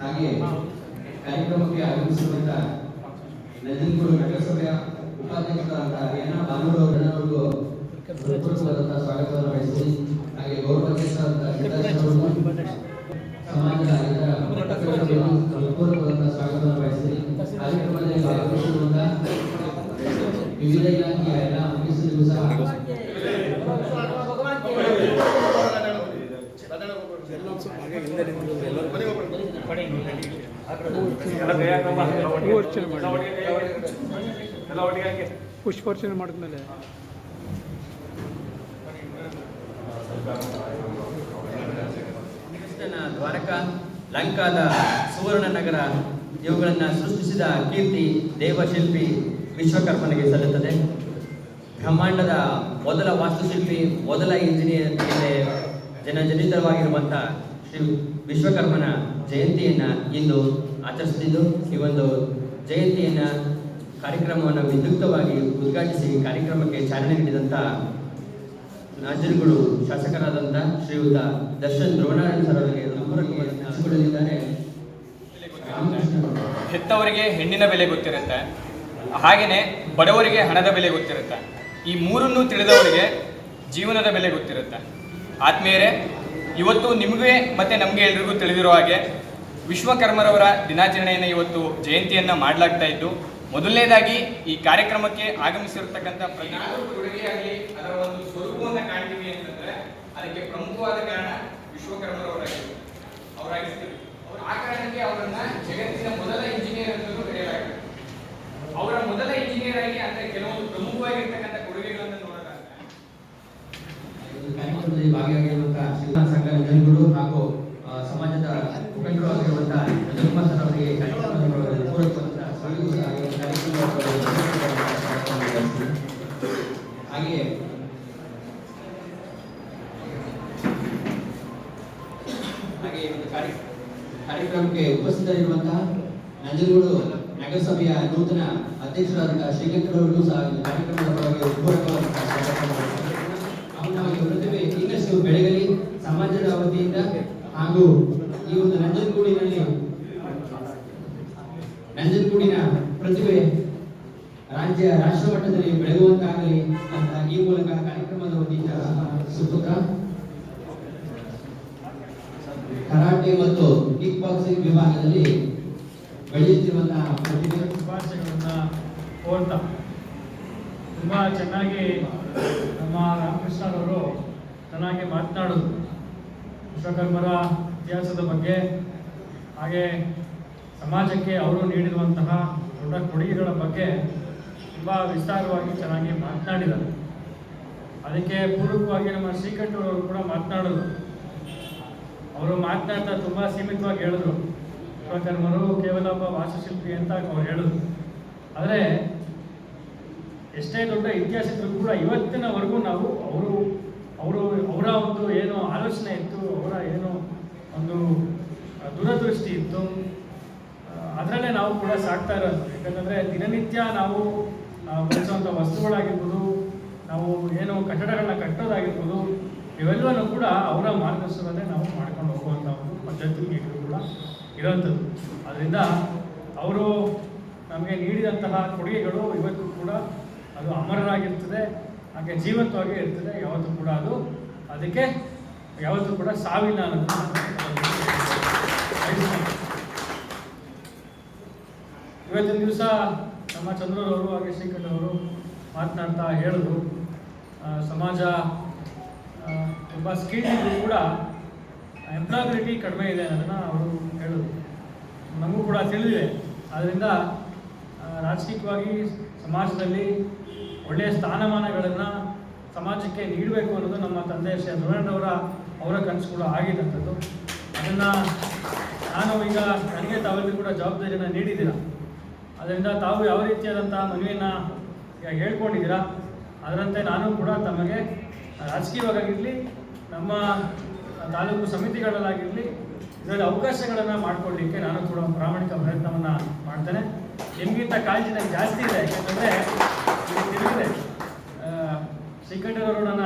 ಹಾಗೆ ಕಾರ್ಯಕ್ರಮಕ್ಕೆ ಆಗಮಿಸಿರುವಂತ ನಂಜನಗೂಡು ನಗರಸಭೆಯ ಸ್ವಾಗತವನ್ನು ಹಾಗೆ ಸ್ವಾಗತವನ್ನು ಕಾರ್ಯಕ್ರಮದಲ್ಲಿ ವಿವಿಧ ಇಲಾಖೆಯ ಎಲ್ಲ ಮುಖ್ಯಸ್ಥರಿಗೂ ಸಹ ಪುಷ್ಪಾರ್ಚನೆ ಮಾಡಿದ್ಮೇಲೆ. ದ್ವಾರಕ, ಲಂಕಾದ ಸುವರ್ಣ ನಗರ ಇವುಗಳನ್ನು ಸೃಷ್ಟಿಸಿದ ಕೀರ್ತಿ ದೇವಶಿಲ್ಪಿ ವಿಶ್ವಕರ್ಮನಿಗೆ ಸಲ್ಲುತ್ತದೆ. ಬ್ರಹ್ಮಾಂಡದ ಮೊದಲ ವಾಸ್ತುಶಿಲ್ಪಿ, ಮೊದಲ ಇಂಜಿನಿಯರ್ ಜನಜನಿತವಾಗಿರುವಂಥ ಶ್ರೀ ವಿಶ್ವಕರ್ಮನ ಜಯಂತಿಯನ್ನು ಇಂದು ಆಚರಿಸುತ್ತಿದ್ದು, ಈ ಒಂದು ಜಯಂತಿಯನ್ನ ಕಾರ್ಯಕ್ರಮವನ್ನು ವಿದ್ಯುಕ್ತವಾಗಿ ಉದ್ಘಾಟಿಸಿ ಕಾರ್ಯಕ್ರಮಕ್ಕೆ ಚಾಲನೆ ನೀಡಿದಂಥ ನಾಜರುಗಳು ಶಾಸಕರಾದಂಥ ಶ್ರೀಯುತ ದರ್ಶನ್ ದ್ರೋಣಾರಾಯಣ ಸರ್ ಅವರಿಗೆ ಹಂಚಿಕೊಳ್ಳಲಿದ್ದಾರೆ ಹೆತ್ತವರಿಗೆ ಹೆಣ್ಣಿನ ಬೆಲೆ ಗೊತ್ತಿರುತ್ತೆ ಹಾಗೆಯೇ ಬಡವರಿಗೆ ಹಣದ ಬೆಲೆ ಗೊತ್ತಿರುತ್ತೆ. ಈ ಮೂರನ್ನು ತಿಳಿದವರಿಗೆ ಜೀವನದ ಬೆಲೆ ಗೊತ್ತಿರುತ್ತೆ. ಆತ್ಮೀಯರೇ ಇವತ್ತು ನಿಮಗೆ ಮತ್ತು ನಮಗೆ ಎಲ್ರಿಗೂ ತಿಳಿದಿರೋ ಹಾಗೆ ವಿಶ್ವಕರ್ಮರವರ ದಿನಾಚರಣೆಯನ್ನು ಇವತ್ತು ಜಯಂತಿಯನ್ನು ಮಾಡಲಾಗ್ತಾ ಇದ್ದು, ಮೊದಲನೇದಾಗಿ ಈ ಕಾರ್ಯಕ್ರಮಕ್ಕೆ ಆಗಮಿಸಿರ್ತಕ್ಕಂಥ ಕೊಡುಗೆಯಾಗಲಿ ಅದರ ಒಂದು ಸ್ವರೂಪವನ್ನು ಕಾಣ್ತೀವಿ ಅಂತಂದ್ರೆ, ಅದಕ್ಕೆ ಪ್ರಮುಖವಾದ ಕಾರಣ ವಿಶ್ವಕರ್ಮರವರಾಗಿ ಅವರಾಗಿರ್ತೀವಿ. ಆ ಕಾರಣಕ್ಕೆ ಅವರನ್ನ ಜಗತ್ತಿನ ಮೊದಲ ಇಂಜಿನಿಯರ್ ಅಂತಲೂ ಕರೆಯಲಾಗಿದೆ ಅವರ ಮೊದಲ ಇಂಜಿನಿಯರ್ ಆಗಿ ಅಂದ್ರೆ ಕೆಲವೊಂದು ಪ್ರಮುಖವಾಗಿರ್ತಕ್ಕಂಥ ಕೊಡುಗೆಗಳನ್ನು ನೋಡೋದಾದ್ರೆ ಈ ಕಾರ್ಯಕ್ರಮದಲ್ಲಿ ಭಾಗಿಯಾಗಿರುವಂತಹ ಶ್ರೀರಾಮ ಸಂಘ ನಂಜನಗೂಡು ಹಾಗೂ ಆ, ಸಮಾಜದ ಮುಖಂಡರು ಅವರಿಗೆ ಕಾರ್ಯಕ್ರಮದ ಪೂರಕವಾದಂತಹ ಸ್ವಾಗತ ಹಾಗೂ ಬಯಸ್ತೀನಿ. ಹಾಗೆಯೇ ಒಂದು ಕಾರ್ಯಕ್ರಮಕ್ಕೆ ಉಪಸ್ಥಿತರಿರುವಂತಹ ನಂಜನಗೂಡು ನಗರಸಭೆಯ ನೂತನ ಅಧ್ಯಕ್ಷರಾದಂತಹ ಶ್ರೀಕಂಠರವರಿಗೂ ಸಹ ಕಾರ್ಯಕ್ರಮದ ಪರವಾಗಿ ಪೂರಕವಾದಂತಹ ಸ್ವಾಗತವನ್ನು ಬಯಸುತ್ತೇನೆ. ಅವನ ಪ್ರತಿಭೆ ಇನ್ನಷ್ಟು ಬೆಳಗಲಿ ಸಮಾಜದ ವತಿಯಿಂದ ಹಾಗೂ ಈ ಒಂದು ನಂಜನಗೂಡಿನಲ್ಲಿ ನಂಜನಗೂಡಿನ ಪ್ರತಿಭೆ ರಾಜ್ಯ ರಾಷ್ಟ್ರ ಮಟ್ಟದಲ್ಲಿ ಬೆಳಗುವಂತಾಗಲಿ ಅಂತ ಈ ಮೂಲಕ ಕಾರ್ಯಕ್ರಮದ ವತಿಯಿಂದ ಸುಪುತ್ರ. ಕರಾಟೆ ಮತ್ತು ಕಿಕ್ ಬಾಕ್ಸಿಂಗ್ ವಿಭಾಗದಲ್ಲಿ ಬೆಳೆಯುತ್ತಿರುವಂತಹ ಪ್ರತಿಭೆ. ಕೋರ್ತಾ ತುಂಬ ಚೆನ್ನಾಗಿ ನಮ್ಮ ರಾಮಕೃಷ್ಣರವರು ಚೆನ್ನಾಗಿ ಮಾತನಾಡೋದು. ವಿಶ್ವಕರ್ಮರ ಇತಿಹಾಸದ ಬಗ್ಗೆ, ಹಾಗೆ ಸಮಾಜಕ್ಕೆ ಅವರು ನೀಡಿರುವಂತಹ ದೊಡ್ಡ ಕೊಡುಗೆಗಳ ಬಗ್ಗೆ ತುಂಬ ವಿಸ್ತಾರವಾಗಿ ಚೆನ್ನಾಗಿ ಮಾತನಾಡಿದ್ದಾರೆ. ಅದಕ್ಕೆ ಪೂರ್ವಕವಾಗಿ ನಮ್ಮ ಶ್ರೀಕಂಠರವರು ಕೂಡ ಮಾತನಾಡೋದು. ಅವರು ಮಾತನಾಡ್ತಾ ತುಂಬ ಸೀಮಿತವಾಗಿ ಹೇಳಿದ್ರು. ಅವರು ಕೇವಲ ಒಬ್ಬ ವಾಸ್ತುಶಿಲ್ಪಿ ಅಂತ ಅವ್ರು ಹೇಳಿದ್ರು. ಆದರೆ ಎಷ್ಟೇ ದೊಡ್ಡ ಇತಿಹಾಸ ಇದ್ರೂ ಕೂಡ ಇವತ್ತಿನವರೆಗೂ ನಾವು ಅವರು ಅವರು, ಅವರ ಒಂದು ಏನು ಆಲೋಚನೆ ಇತ್ತು, ಅವರ ಏನು ಒಂದು ದೂರದೃಷ್ಟಿ ಇತ್ತು. ಅದರಲ್ಲೇ ನಾವು ಕೂಡ ಸಾಕ್ತಾ ಇರೋದು. ಯಾಕಂದರೆ ದಿನನಿತ್ಯ ನಾವು ಬಳಸುವಂಥ ವಸ್ತುಗಳಾಗಿರ್ಬೋದು, ನಾವು ಏನು ಕಟ್ಟಡಗಳನ್ನ ಕಟ್ಟೋದಾಗಿರ್ಬೋದು, ಇವೆಲ್ಲವನ್ನು ಕೂಡ ಅವರ ಮಾರ್ಗದರ್ಶನದಲ್ಲೇ ನಾವು ಮಾಡ್ಕೊಂಡು ಹೋಗುವಂಥ ಒಂದು ಪದ್ಧತಿ ಕೂಡ ಇರೋಂಥದ್ದು ಅದರಿಂದ ಅವರು ನಮಗೆ ನೀಡಿದಂತಹ ಕೊಡುಗೆಗಳು ಇವತ್ತು ಕೂಡ ಅದು ಅಮರರಾಗಿರ್ತದೆ, ಹಾಗೆ ಜೀವಂತವಾಗಿ ಇರ್ತದೆ, ಯಾವತ್ತೂ ಕೂಡ ಅದು ಅದಕ್ಕೆ ಯಾವತ್ತೂ ಕೂಡ ಸಾವಿಲ್ಲ ಅನ್ನೋದು ಇವತ್ತಿನ ದಿವಸ ನಮ್ಮ ಚಂದ್ರರವರು ಹಾಗೆ ಶ್ರೀಕಂಠ ಅವರು ಮಾತನಾಡ್ತಾ ಹೇಳಿದ್ರು. ಸಮಾಜ ತುಂಬ ಸ್ಕಿಲ್ ಕೂಡ ಎಂಪ್ಲಾಯಬಿಲಿಟಿ ಕಡಿಮೆ ಇದೆ ಅನ್ನೋದನ್ನು ಅವರು ಹೇಳಿದ್ರು. ನಮಗೂ ಕೂಡ ತಿಳಿದಿದೆ. ಆದ್ದರಿಂದ ರಾಜಕೀಯವಾಗಿ ಸಮಾಜದಲ್ಲಿ ಒಳ್ಳೆಯ ಸ್ಥಾನಮಾನಗಳನ್ನು ಸಮಾಜಕ್ಕೆ ನೀಡಬೇಕು ಅನ್ನೋದು ನಮ್ಮ ತಂದೆ ಶ್ರೀ ಧ್ರುವಣ್ಣವರ ಅವರ ಕನಸು ಕೂಡ ಆಗಿದ್ದಂಥದ್ದು. ಅದನ್ನು ನಾನು ಈಗ ನನಗೆ ತಾವೆಲ್ಲರೂ ಕೂಡ ಜವಾಬ್ದಾರಿಯನ್ನು ನೀಡಿದ್ದೀರ? ಅದರಿಂದ ತಾವು ಯಾವ ರೀತಿಯಾದಂಥ ಮನವಿಯನ್ನು ಹೇಳ್ಕೊಂಡಿದ್ದೀರಾ? ಅದರಂತೆ ನಾನು ಕೂಡ ತಮಗೆ ರಾಜಕೀಯವಾಗಿರಲಿ ನಮ್ಮ ತಾಲೂಕು ಸಮಿತಿಗಳಲ್ಲಾಗಿರಲಿ, ಇದರಲ್ಲಿ ಅವಕಾಶಗಳನ್ನು ಮಾಡಿಕೊಡ್ಲಿಕ್ಕೆ ನಾನು ಕೂಡ ಪ್ರಾಮಾಣಿಕ ಪ್ರಯತ್ನವನ್ನು ಮಾಡ್ತೇನೆ. ನಿಮಗಿಂತ ಕಾಳಜಿ ನನಗೆ ಜಾಸ್ತಿ ಇದೆ ಯಾಕಂದರೆ ತಿಳಿದಿದೆ ಶ್ರೀಕಂಠರವರು ನನ್ನ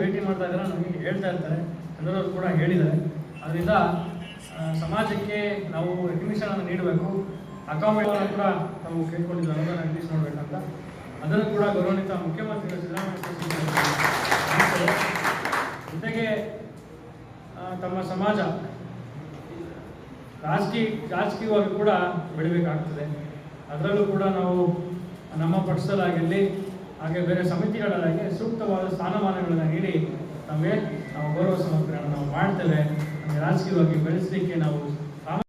ಭೇಟಿ ಮಾಡ್ತಾ ಇದ್ದಾರೆ ನನಗೆ ಹೇಳ್ತಾ ಇರ್ತಾರೆ, ಎಲ್ಲರೂ ಕೂಡ ಹೇಳಿದ್ದಾರೆ. ಅದರಿಂದ ಸಮಾಜಕ್ಕೆ ನಾವು ರೆಕಗ್ನಿಷನ್ ನೀಡಬೇಕು. ಅಕಾಮಿಡೇಟ್ ಕೂಡ ತಾವು ಕೇಳ್ಕೊಂಡಿದ್ದು ಅನುದಾನ ರಿಲೀಸ್ ನೋಡ್ಬೇಕಂತ. ಅದನ್ನು ಕೂಡ ಗೌರವಾನ್ವಿತ ಮುಖ್ಯಮಂತ್ರಿಗಳು ಸಿದ್ದರಾಮಯ್ಯ ಜೊತೆಗೆ ತಮ್ಮ ಸಮಾಜ, ರಾಜಕೀಯ, ರಾಜಕೀಯವಾಗಿ ಕೂಡ ಬೆಳಿಬೇಕಾಗ್ತದೆ. ಅದರಲ್ಲೂ ಕೂಡ ನಾವು ನಮ್ಮ ಪಕ್ಷದಲ್ಲಾಗಿರಲಿ ಹಾಗೆ ಬೇರೆ ಸಮಿತಿಗಳಲ್ಲಾಗಿ ಸೂಕ್ತವಾದ ಸ್ಥಾನಮಾನಗಳನ್ನು ನೀಡಿ ನಮಗೆ ನಾವು ಗೌರವ ಸಮಗ್ರಗಳನ್ನು ನಾವು ಮಾಡ್ತೇವೆ. ರಾಜಕೀಯವಾಗಿ ಬೆಳೆಸಲಿಕ್ಕೆ ನಾವು